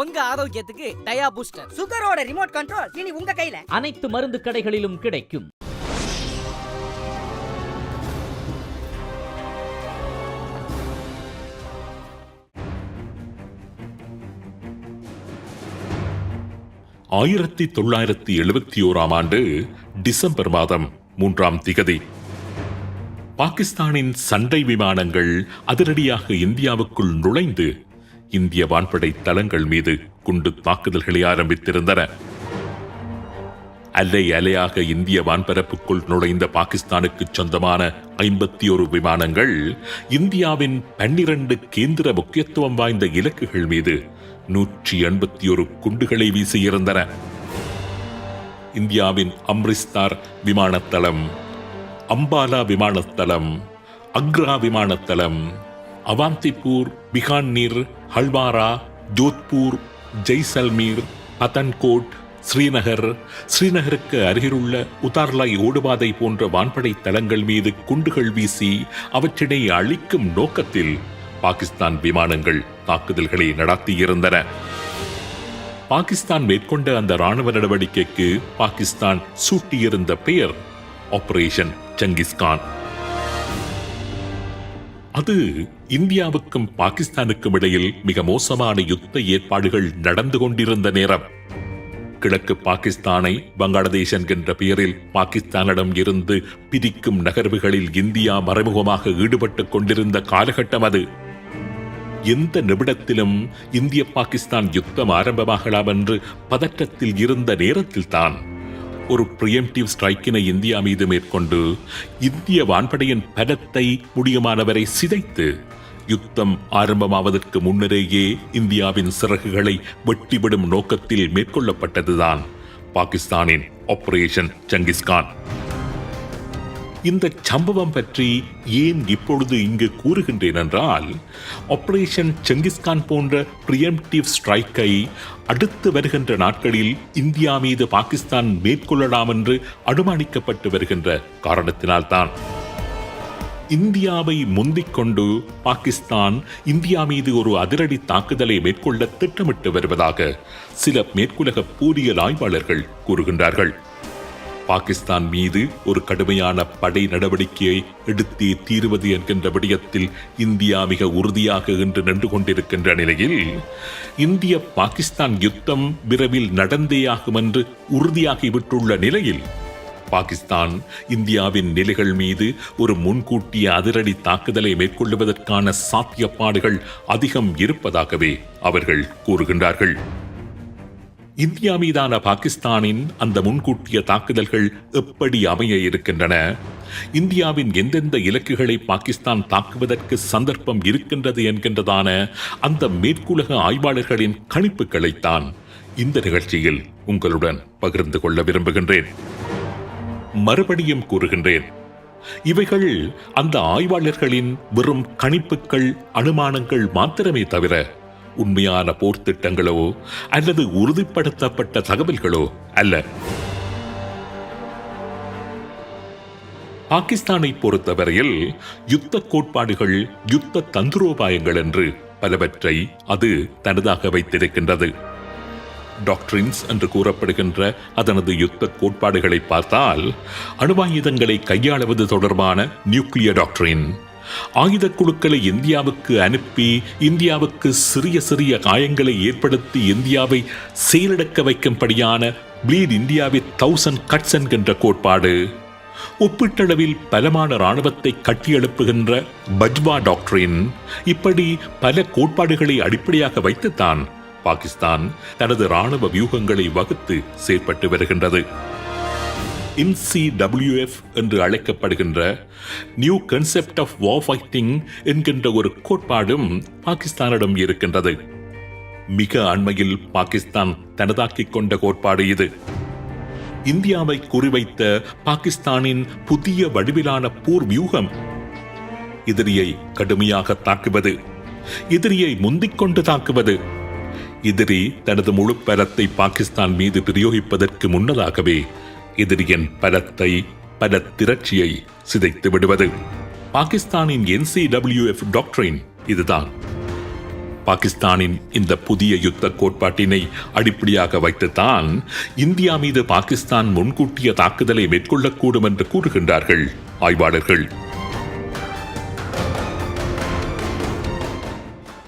உங்க ஆரோக்கியத்துக்கு dia booster. சுகரோட ரிமோட் கண்ட்ரோல் இனி உங்க கையில. அனைத்து மருந்து கடைகளிலும் கிடைக்கும். ஆயிரத்தி தொள்ளாயிரத்தி எழுபத்தி ஓராம் ஆண்டு டிசம்பர் மாதம் மூன்றாம் திகதி. பாகிஸ்தானின் சண்டை விமானங்கள் அதிரடியாக இந்தியாவுக்குள் நுழைந்து இந்திய வான்படை தளங்கள் மீது குண்டு தாக்குதல்களை ஆரம்பித்திருந்தன. அலை அலையாக இந்திய வான்பரப்புக்குள் நுழைந்த பாகிஸ்தானுக்கு சொந்தமான ஐம்பத்தி ஒரு விமானங்கள் இந்தியாவின் பன்னிரண்டு கேந்திர முக்கியத்துவம் வாய்ந்த இலக்குகள் மீது நூற்றி எண்பத்தி ஒரு குண்டுகளை வீசியிருந்தன. இந்தியாவின் அம்ரிஸ்தார் விமானத்தளம் அம்பாலா விமானத்தளம் அக்ரா விமானத்தளம் அவாந்திப்பூர் பிகானீர் ஹல்வாரா ஜோத்பூர் ஜெய்சல்மீர் பதன்கோட் ஸ்ரீநகர் ஸ்ரீநகருக்கு அருகிலுள்ள உதார்லாய் ஓடுபாதை போன்ற வான்படை தளங்கள் மீது குண்டுகள் வீசி அவற்றினை அழிக்கும் நோக்கத்தில் பாகிஸ்தான் விமானங்கள் தாக்குதல்களை நடத்தியிருந்தன. பாகிஸ்தான் மேற்கொண்ட அந்த ராணுவ நடவடிக்கைக்கு பாகிஸ்தான் சூட்டியிருந்த பெயர் ஆபரேஷன் சங்கிஸ்கான். அது இந்தியாவுக்கும் பாகிஸ்தானுக்கும் இடையில் மிக மோசமான யுத்த ஏற்பாடுகள் நடந்து கொண்டிருந்த நேரம். கிழக்கு பாகிஸ்தானை பங்களாதேஷ் என்கின்ற பெயரில் பாகிஸ்தானிடம் இருந்து பிரிக்கும் நகர்வுகளில் இந்தியா மறைமுகமாக ஈடுபட்டுக் கொண்டிருந்த காலகட்டம் அது. எந்த நிமிடத்திலும் இந்திய பாகிஸ்தான் யுத்தம் ஆரம்பமாகலாம் என்று பதற்றத்தில் இருந்த நேரத்தில்தான் ஒரு பிரியம்டிவ் ஸ்ட்ரைக்கினை இந்தியா மீது மேற்கொண்டு இந்திய வான்படையின் பலத்தை முடியுமானவரை சிதைத்து யுத்தம் ஆரம்பமாவதற்கு முன்னரேயே இந்தியாவின் சிறகுகளை வெட்டிவிடும் நோக்கத்தில் மேற்கொள்ளப்பட்டதுதான் பாகிஸ்தானின் ஆபரேஷன் சங்கிஸ்கான் இந்த சம்பவம் பற்றி ஏன் இப்பொழுது இங்கு கூறுகின்றேன் என்றால் ஆபரேஷன் செங்கிஸ்கான் போன்ற பிரியம்டிவ் ஸ்ட்ரைக்கை அடுத்து வருகின்ற நாட்களில் இந்தியா மீது பாகிஸ்தான் மேற்கொள்ளலாம் என்று அனுமானிக்கப்பட்டு வருகின்ற காரணத்தினால்தான். இந்தியாவை முந்திக் கொண்டு பாகிஸ்தான் இந்தியா மீது ஒரு அதிரடி தாக்குதலை மேற்கொள்ள திட்டமிட்டு வருவதாக சில மேற்குலக பூரியல் ஆய்வாளர்கள் கூறுகின்றார்கள். பாகிஸ்தான் மீது ஒரு கடுமையான படை நடவடிக்கையை எடுத்தே தீருவது என்கின்ற விடயத்தில் இந்தியா மிக உறுதியாக இன்று நின்று கொண்டிருக்கின்ற நிலையில் இந்திய பாகிஸ்தான் யுத்தம் விரைவில் நடந்தேயாகும் என்று உறுதியாகிவிட்டுள்ள நிலையில் பாகிஸ்தான் இந்தியாவின் நிலைகள் மீது ஒரு முன்கூட்டிய அதிரடி தாக்குதலை மேற்கொள்வதற்கான சாத்தியப்பாடுகள் அதிகம் இருப்பதாகவே அவர்கள் கூறுகின்றார்கள். இந்தியா மீதான பாகிஸ்தானின் அந்த முன்கூட்டிய தாக்குதல்கள் எப்படி அமைய இருக்கின்றன? இந்தியாவின் எந்தெந்த இலக்குகளை பாகிஸ்தான் தாக்குவதற்கு சந்தர்ப்பம் இருக்கின்றது என்கின்றதான அந்த மேற்குலக ஆய்வாளர்களின் கணிப்புகளைத்தான் இந்த நிகழ்ச்சியில் உங்களுடன் பகிர்ந்து கொள்ள விரும்புகின்றேன். மறுபடியும் கூறுகின்றேன். இவைகள் அந்த ஆய்வாளர்களின் வெறும் கணிப்புகள் அனுமானங்கள் மாத்திரமே தவிர உண்மையான போர் திட்டங்களோ அல்லது உறுதிப்படுத்தப்பட்ட தகவல்களோ அல்ல. பாகிஸ்தானை பொறுத்தவரையில் யுத்த கோட்பாடுகள் யுத்த தந்திரோபாயங்கள் என்று பலவற்றை அது தனதாக வைத்திருக்கின்றது. டாக்டரின்ஸ் என்று கூறப்படுகின்ற அதனது யுத்த கோட்பாடுகளை பார்த்தால் அணுவாயுதங்களை கையாளுவது தொடர்பான நியூக்ளியர் டாக்டரின் ஆயுத குழுக்களை இந்தியாவுக்கு அனுப்பி இந்தியாவுக்கு சிறிய சிறிய காயங்களை ஏற்படுத்தி இந்தியாவை செயலிழக்க வைக்கும்படியான ப்ளீட் இந்தியாவின் தௌசண்ட் கட்ஸ் என்கின்ற கோட்பாடு. ஒப்பீட்டளவில் பலமான இராணுவத்தை கட்டியெழுப்புகின்ற பஜ்வா டாக்டரின் இப்படி பல கோட்பாடுகளை அடிப்படையாக வைத்துத்தான் பாகிஸ்தான் தனது ராணுவ வியூகங்களை வகுத்து செயற்பட்டு வருகின்றது. NCWF என்று அழைக்கப்படுகின்ற new concept of war fighting என்கின்ற ஒரு கோட்பாடும் பாகிஸ்தானிடம் இருக்கின்றது. மிக அண்மையில் பாகிஸ்தான் தனதாக்கிக் கொண்ட கோட்பாடு இது. இந்தியாவை குறிவைத்த பாகிஸ்தானின் புதிய வடிவிலான போர் வியூகம் எதிரியை கடுமையாக தாக்குவது எதிரியை முந்திக் கொண்டு தாக்குவது எதிரி தனது முழு பலத்தை பாகிஸ்தான் மீது பிரயோகிப்பதற்கு முன்னதாகவே எதிரியின் பலத்தை பல திரட்சியை சிதைத்து விடுவது. பாகிஸ்தானின் என்சிடபிள்யூஎஃப் டாக்டரின் இதுதான். பாகிஸ்தானின் இந்த புதிய யுத்த கோட்பாட்டினை அடிப்படையாக வைத்துத்தான் இந்தியா மீது பாகிஸ்தான் முன்கூட்டிய தாக்குதலை மேற்கொள்ளக்கூடும் என்று கூறுகின்றார்கள் ஆய்வாளர்கள்.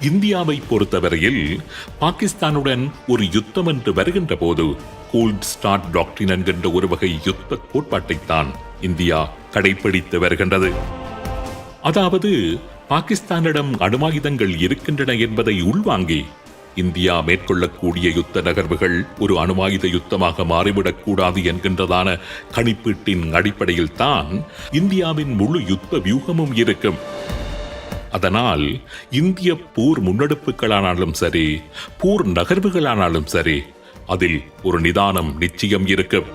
இந்தியாவை பொறுத்தவரையில் பாகிஸ்தானுடன் ஒரு யுத்தம் என்று வருகின்ற போது கோல்ட் ஸ்டார்ட் டாக்டரின் என்கின்ற ஒரு வகை யுத்த கோட்பாட்டைத்தான் இந்தியா கடைபிடித்து வருகின்றது. அதாவது பாகிஸ்தானிடம் அணுவாயுதங்கள் இருக்கின்றன என்பதை உள்வாங்கி இந்தியா மேற்கொள்ளக்கூடிய யுத்த நகர்வுகள் ஒரு அணுவாயுத யுத்தமாக மாறிவிடக்கூடாது என்கின்றதான கணிப்பீட்டின் அடிப்படையில் தான் இந்தியாவின் முழு யுத்த வியூகமும் இருக்கும். அதனால் இந்திய போர் முன்னெடுப்புகளானாலும் சரி போர் நகர்வுகளானாலும் சரி அதில் ஒரு நிதானம் நிச்சயம் இருக்கும்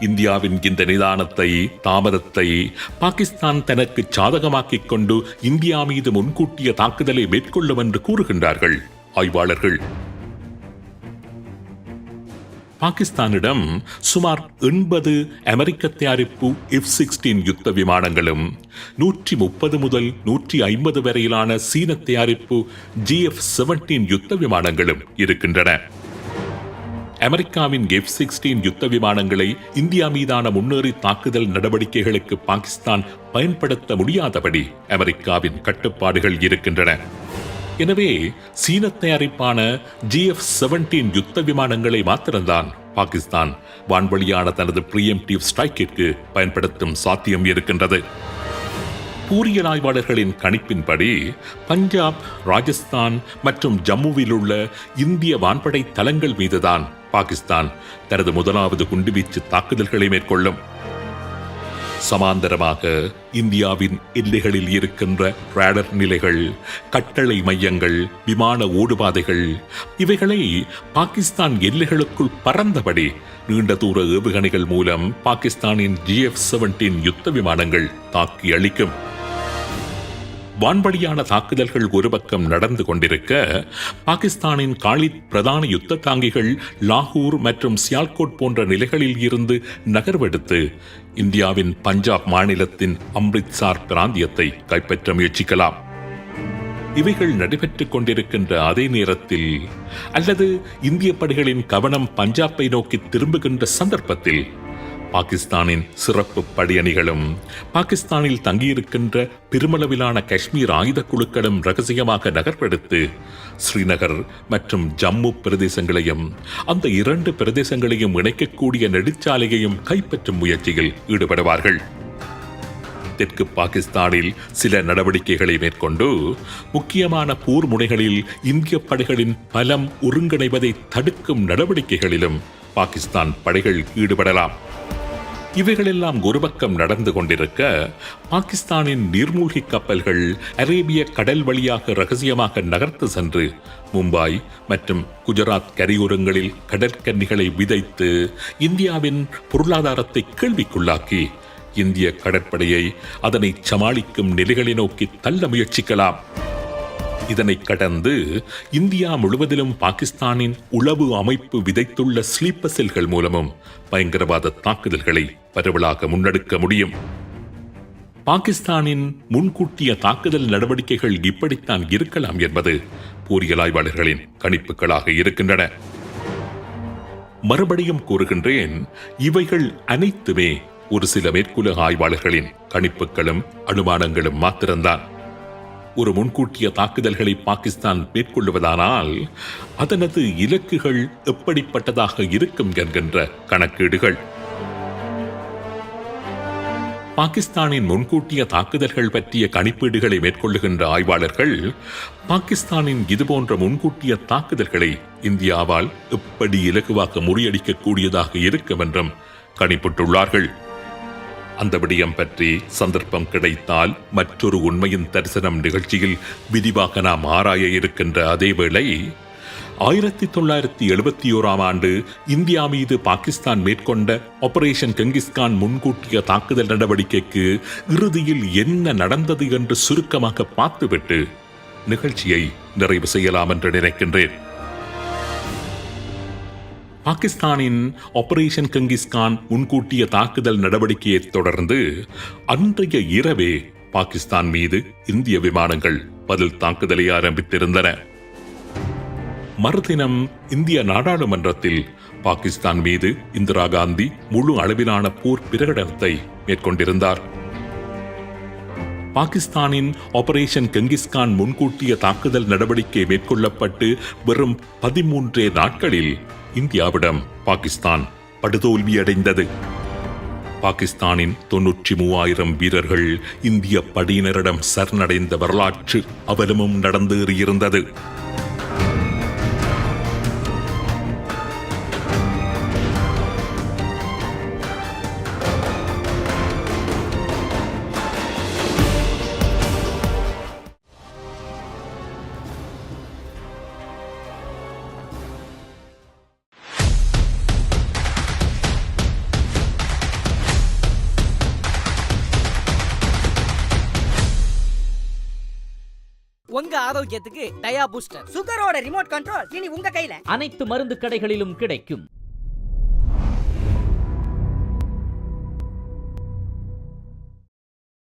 இந்தியாவின் இந்த நிதானத்தை தாமதத்தை பாகிஸ்தான் தனக்கு சாதகமாக்கிக் கொண்டு இந்தியா மீது முன்கூட்டிய தாக்குதலை மேற்கொள்ளும் என்று கூறுகின்றார்கள். ஆய்வாளர்கள் பாகிஸ்தானிடம் சுமார் எண்பது அமெரிக்க தயாரிப்பு எஃப் சிக்ஸ்டீன் யுத்த விமானங்களும் நூற்றி முப்பது முதல் நூற்றி ஐம்பது வரையிலான சீன தயாரிப்பு ஜிஎஃப் செவன்டீன் யுத்த விமானங்களும் இருக்கின்றன. அமெரிக்காவின் எஃப் சிக்ஸ்டீன் யுத்த விமானங்களை இந்தியா மீதான முன்னேறி தாக்குதல் நடவடிக்கைகளுக்கு பாகிஸ்தான் பயன்படுத்த முடியாதபடி அமெரிக்காவின் கட்டுப்பாடுகள் இருக்கின்றன. எனவே சீன தயாரிப்பான ஜிஎஃப் செவன்டீன் யுத்த விமானங்களை மாத்திரம்தான் பாகிஸ்தான் வான்வழியான தனது பிரியம்டிவ் ஸ்ட்ரைக்கிற்கு பயன்படுத்தும் சாத்தியம் இருக்கின்றது. பூரியல் ஆய்வாளர்களின் கணிப்பின்படி பஞ்சாப் ராஜஸ்தான் மற்றும் ஜம்முவில் உள்ள இந்திய வான்படை தளங்கள் மீதுதான் பாகிஸ்தான் தனது முதலாவது குண்டுவீச்சு தாக்குதல்களை மேற்கொள்ளும். சமாந்தரமாக இந்தியாவின் எல்லைகளில் இருக்கின்ற ரேடர் நிலைகள் கட்டளை மையங்கள் விமான ஓடுபாதைகள் இவைகளை பாகிஸ்தான் எல்லைகளுக்குள் பறந்தபடி நீண்ட தூர ஏவுகணைகள் மூலம் பாகிஸ்தானின் ஜிஎஃப் செவன்டீன் யுத்த விமானங்கள் தாக்கி அளிக்கும் வான்படியான தாக்குதல்கள் ஒரு பக்கம் நடந்து கொண்டிருக்க பாகிஸ்தானின் காலித் பிரதான யுத்த தாங்கிகள் லாகூர் மற்றும் சியால்கோட் போன்ற நிலைகளில் இருந்து நகர்வெடுத்து இந்தியாவின் பஞ்சாப் மாநிலத்தின் அம்ரித்சார் பிராந்தியத்தை கைப்பற்ற முயற்சிக்கலாம். இவைகள் நடைபெற்றுக் கொண்டிருக்கின்ற அதே நேரத்தில் அல்லது இந்திய படைகளின் கவனம் பஞ்சாப்பை நோக்கி திரும்புகின்ற சந்தர்ப்பத்தில் பாகிஸ்தானின் சிறப்பு படையணிகளும் பாகிஸ்தானில் தங்கியிருக்கின்ற பெருமளவிலான காஷ்மீர் ஆயுத குழுக்களும் ரகசியமாக நகர்வெடுத்து ஸ்ரீநகர் மற்றும் ஜம்மு பிரதேசங்களையும் அந்த இரண்டு பிரதேசங்களையும் இணைக்கக்கூடிய நெடுச்சாலையையும் கைப்பற்றும் முயற்சியில் ஈடுபடுவார்கள். தெற்கு பாகிஸ்தானில் சில நடவடிக்கைகளை மேற்கொண்டு முக்கியமான போர் முனைகளில் இந்திய படைகளின் பலம் ஒருங்கிணைவதை தடுக்கும் நடவடிக்கைகளிலும் பாகிஸ்தான் படைகள் ஈடுபடலாம். இவைகளெல்லாம் ஒரு பக்கம் நடந்து கொண்டிருக்க பாகிஸ்தானின் நீர்மூழ்கி கப்பல்கள் அரேபிய கடல் வழியாக ரகசியமாக நகர்த்து சென்று மும்பாய் மற்றும் குஜராத் கரையோரங்களில் கடற்கன்னிகளை விதைத்து இந்தியாவின் பொருளாதாரத்தை கேள்விக்குள்ளாக்கி இந்திய கடற்படையை அதனை சமாளிக்கும் நிலைகளை நோக்கி தள்ள முயற்சிக்கலாம். இதனை கடந்து இந்தியா முழுவதிலும் பாகிஸ்தானின் உளவு அமைப்பு விதைத்துள்ள ஸ்லீப்பர் செல்கள் மூலமும் பயங்கரவாத தாக்குதல்களை பரவலாக முன்னெடுக்க முடியும். பாகிஸ்தானின் முன்கூட்டிய தாக்குதல் நடவடிக்கைகள் இப்படித்தான் இருக்கலாம் என்பது பொறியியலாய்வாளர்களின் கணிப்புகளாக இருக்கின்றன. மறுபடியும் கூறுகின்றேன் இவைகள் அனைத்துமே ஒரு சில மேற்குல ஆய்வாளர்களின் கணிப்புகளும் அனுமானங்களும் மாத்திரம்தான். ஒரு முன்கூட்டிய தாக்குதல்களை பாகிஸ்தான் மேற்கொள்வதானால் அதனது இலக்குகள் எப்படிப்பட்டதாக இருக்கும் என்கின்ற கணக்கீடுகள். பாகிஸ்தானின் முன்கூட்டிய தாக்குதல்கள் பற்றிய கணிப்பீடுகளை மேற்கொள்ளுகின்ற ஆய்வாளர்கள் பாகிஸ்தானின் இதுபோன்ற முன்கூட்டிய தாக்குதல்களை இந்தியாவால் எப்படி இலகுவாக முறியடிக்கக்கூடியதாக இருக்கும் என்றும் கணிப்பிட்டுள்ளார்கள். அந்த விடயம் பற்றி சந்தர்ப்பம் கிடைத்தால் மற்றொரு உண்மையின் தரிசனம் நிகழ்ச்சியில் விரிவாக நாம் ஆராய இருக்கின்ற அதேவேளை ஆயிரத்தி தொள்ளாயிரத்தி எழுபத்தி ஓராம் ஆண்டு இந்தியா மீது பாகிஸ்தான் மேற்கொண்ட ஆபரேஷன் கெங்கிஸ்கான் முன்கூட்டிய தாக்குதல் நடவடிக்கைக்கு இறுதியில் என்ன நடந்தது என்று சுருக்கமாக பார்த்துவிட்டு நிகழ்ச்சியை நிறைவு செய்யலாம் என்று நினைக்கின்றேன். பாகிஸ்தானின் ஆபரேஷன் கங்கிஸ்கான் முன்கூட்டிய தாக்குதல் நடவடிக்கையைத் தொடர்ந்து அன்றைய இரவே பாகிஸ்தான் மீது இந்திய விமானங்கள் பதில் தாக்குதலை ஆரம்பித்திருந்தன. மறுதினம் இந்திய நாடாளுமன்றத்தில் பாகிஸ்தான் மீது இந்திரா காந்தி முழு அளவிலான போர் பிரகடனத்தை மேற்கொண்டிருந்தார். பாகிஸ்தானின் ஆபரேஷன் கெங்கிஸ்கான் முன்கூட்டிய தாக்குதல் நடவடிக்கை மேற்கொள்ளப்பட்டு வெறும் பதிமூன்றே நாட்களில் இந்தியாவிடம் பாகிஸ்தான் படுதோல்வியடைந்தது. பாகிஸ்தானின் தொன்னூற்றி மூவாயிரம் வீரர்கள் இந்திய படையினரிடம் சரணடைந்த வரலாற்று அவலமும் நடந்தேறியிருந்தது. உங்க ஆரோக்கியத்துக்கு டயா பூஸ்டர். சுகரோட ரிமோட் கண்ட்ரோல் இனி உங்க கையில. அனைத்து மருந்து கடைகளிலும் கிடைக்கும்.